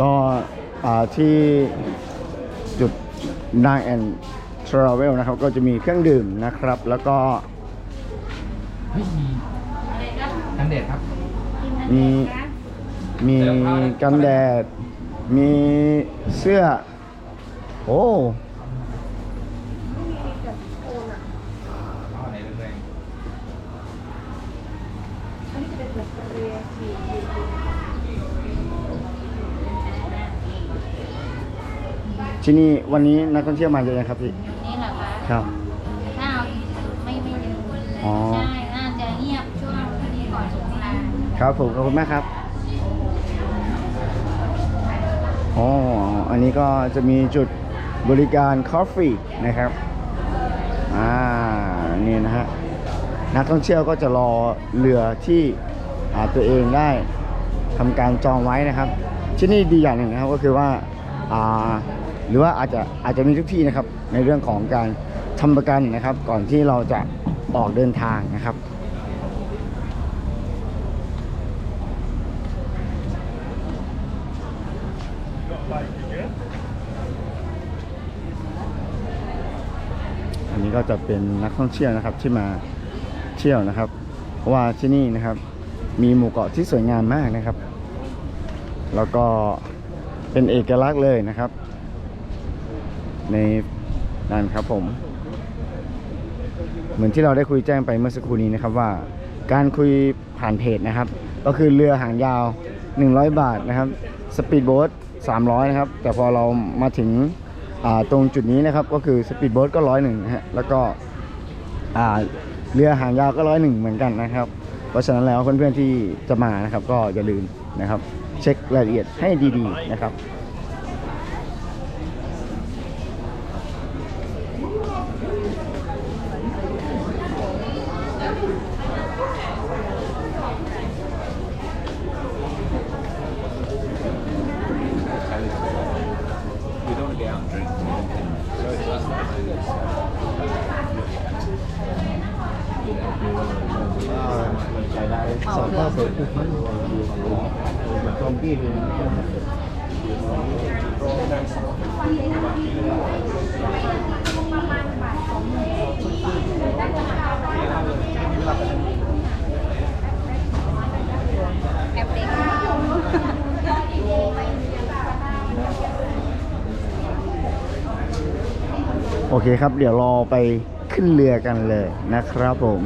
ก็อ่าที่จุด Nine and Travel นะครับ ก็จะมีเครื่องดื่มนะครับ แล้วก็เฮ้ยมีกันเด็ดครับ มีมีกันแดด มีเสื้อ โอ้เอาไหนแรง ที่นี่วันนี้นักท่องเที่ยวมาเยอะนะครับพี่นี่เหรอคะครับ ถ้าเอาไม่ไม่เยอะอ๋อ ใช่ น่าจะเงียบช่วงนี้ก่อนสงกรานต์ครับผมขอบคุณมากครับอ๋ออันนี้ก็จะมีจุดบริการคอฟฟี่นะครับอ่านี่นะฮะนักท่องเที่ยวก็จะรอเรือที่อ่าตัวเองได้ทำการจองไว้นะครับ ที่นี่ดีอย่างหนึ่งนะครับก็คือว่าอ่า หรือว่าอาจจะอาจจะมีทุกที่นะครับ ในเรื่องของการทำประกันนะครับ ก่อนที่เราจะออกเดินทางนะครับอันนี้ก็จะเป็นนักท่องเที่ยวนะครับที่มาเที่ยวนะครับ เพราะว่าที่นี่นะครับ มีหมู่เกาะที่สวยงามมากนะครับ แล้วก็ เป็นเอกลักษณ์เลยนะครับ ในนั่นครับผม เหมือนที่เราได้คุยแจ้งไปเมื่อสักครู่นี้นะครับว่า การคุยผ่านเพจนะครับ ก็คือเรือหางยาว 100 บาทนะครับสปีดโบ๊ท300 นะครับ แต่พอเรามาถึงตรงจุดนี้นะครับ ก็คือสปีดโบ๊ทก็ร้อยหนึ่งนะฮะแล้วก็เรือหางยาวก็ร้อยหนึ่งเหมือนกันนะครับ เพราะฉะนั้นแล้วเพื่อนๆที่จะมานะครับ ก็อย่าลืมนะครับ เช็ครายละเอียดให้ดีๆนะครับ We don't get out drink. So it's less than ใช้ได้สองข้อสูงตรงที่เป็น แอปเด็กโอเคครับ เดี๋ยวรอไปขึ้นเรือกันเลยนะครับผม